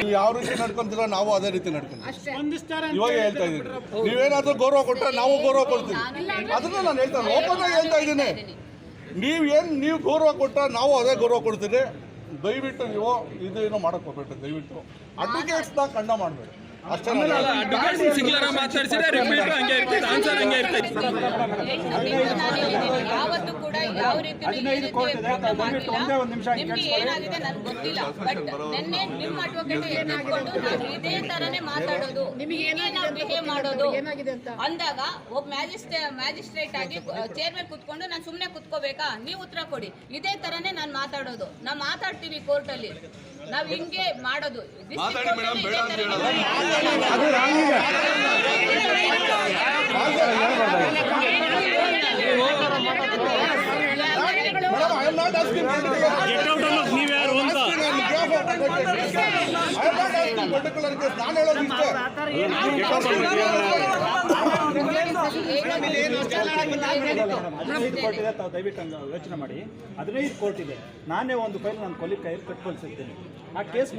ನೀವು ಯಾವ ರೀತಿ ನಡ್ಕೊಂತೀರೋ ನಾವು ಅದೇ ರೀತಿ ನಡ್ಕೊಂತೀವಿ. ಇವಾಗ ಹೇಳ್ತಾ ಇದ್ದೀನಿ. ನೀವೇನಾದ್ರೂ ಗೌರವ ಕೊಟ್ಟರೆ ನಾವು ಗೌರವ ಕೊಡ್ತೀವಿ. ಅದನ್ನ ನಾನು ಹೇಳ್ತಾ ಓಪನ್ ಆಗಿ ಹೇಳ್ತಾ ಇದ್ದೀನಿ. ನೀವೇನು ನೀವು ಗೌರವ ಕೊಟ್ಟ ನಾವು ಅದೇ ಗೌರವ ಕೊಡ್ತೀರಿ ದಯವಿಟ್ಟು ನೀವು ಇದು ಏನೋ ಮಾಡಕ್ ಹೋಗ್ಬೇಡ್ರಿ ದಯವಿಟ್ಟು. ಅಡ್ವೊಕೇಟ್ಸ್ನ ಕಂಡ ಮಾಡಬೇಡಿ. ಅಷ್ಟೇ ಮಾತಾಡ್ಸಿದ್ರೆ ರಿಪೀಟ್ ಹಂಗೆ ಇರ್ತೈತೆ ಆನ್ಸರ್ ಹಂಗೆ ಇರ್ತೈತೆ. ಯಾವತ್ತು ಕೂಡ ಯಾವ ರೀತಿ ಒಂದೇ ಒಂದು ನಿಮಿಷ ನಿಮ್ಗೆ ಏನಾಗಿದೆ ನನ್ಗೆ ಗೊತ್ತಿಲ್ಲ. ಬಟ್ ನಿನ್ನೆ ನಿಮ್ಮ ಅಡ್ವೊಕೇಟ್ ನಾವು ಇದೇ ತರನೇ ಮಾತಾಡೋದು. ನಿಮಗೆ ನಾವು ಬಿಹೇವ್ ಮಾಡೋದು ಅಂದಾಗ ಒಬ್ಬ ಮ್ಯಾಜಿಸ್ಟ್ರೇ ಮ್ಯಾಜಿಸ್ಟ್ರೇಟ್ ಆಗಿ ಚೇರ್ ಮೇಲೆ ಕುತ್ಕೊಂಡು ನಾನು ಸುಮ್ಮನೆ ಕುತ್ಕೋಬೇಕಾ? ನೀವು ಉತ್ತರ ಕೊಡಿ. ಇದೇ ತರನೇ ನಾನು ಮಾತಾಡೋದು. ನಾವು ಮಾತಾಡ್ತೀವಿ ಕೋರ್ಟಲ್ಲಿ. ನಾವು ಹಿಂಗೆ ಮಾಡೋದು. ನಾಟ್ ಔಟ್ ನೀವ್ ಯಾರು ಅಂತ ನಾನು ಹೇಳೋದು ಇಷ್ಟೇ. ಹದಿನೈದು ಕೋರ್ಟ್ ಇದೆ ತಾವು ದಯವಿಟ್ಟು ಯೋಚನೆ ಮಾಡಿ. ಹದಿನೈದು ಕೋರ್ಟ್ ಇದೆ. ನಾನೇ ಒಂದು ಫೈಲ್ ನನ್ನ ಕೊಲಿ ಕೈಯಲ್ಲಿ ಕಟ್ಕೊಳ್ಸಿದ್ದೀನಿ ಆ ಕೇಸ್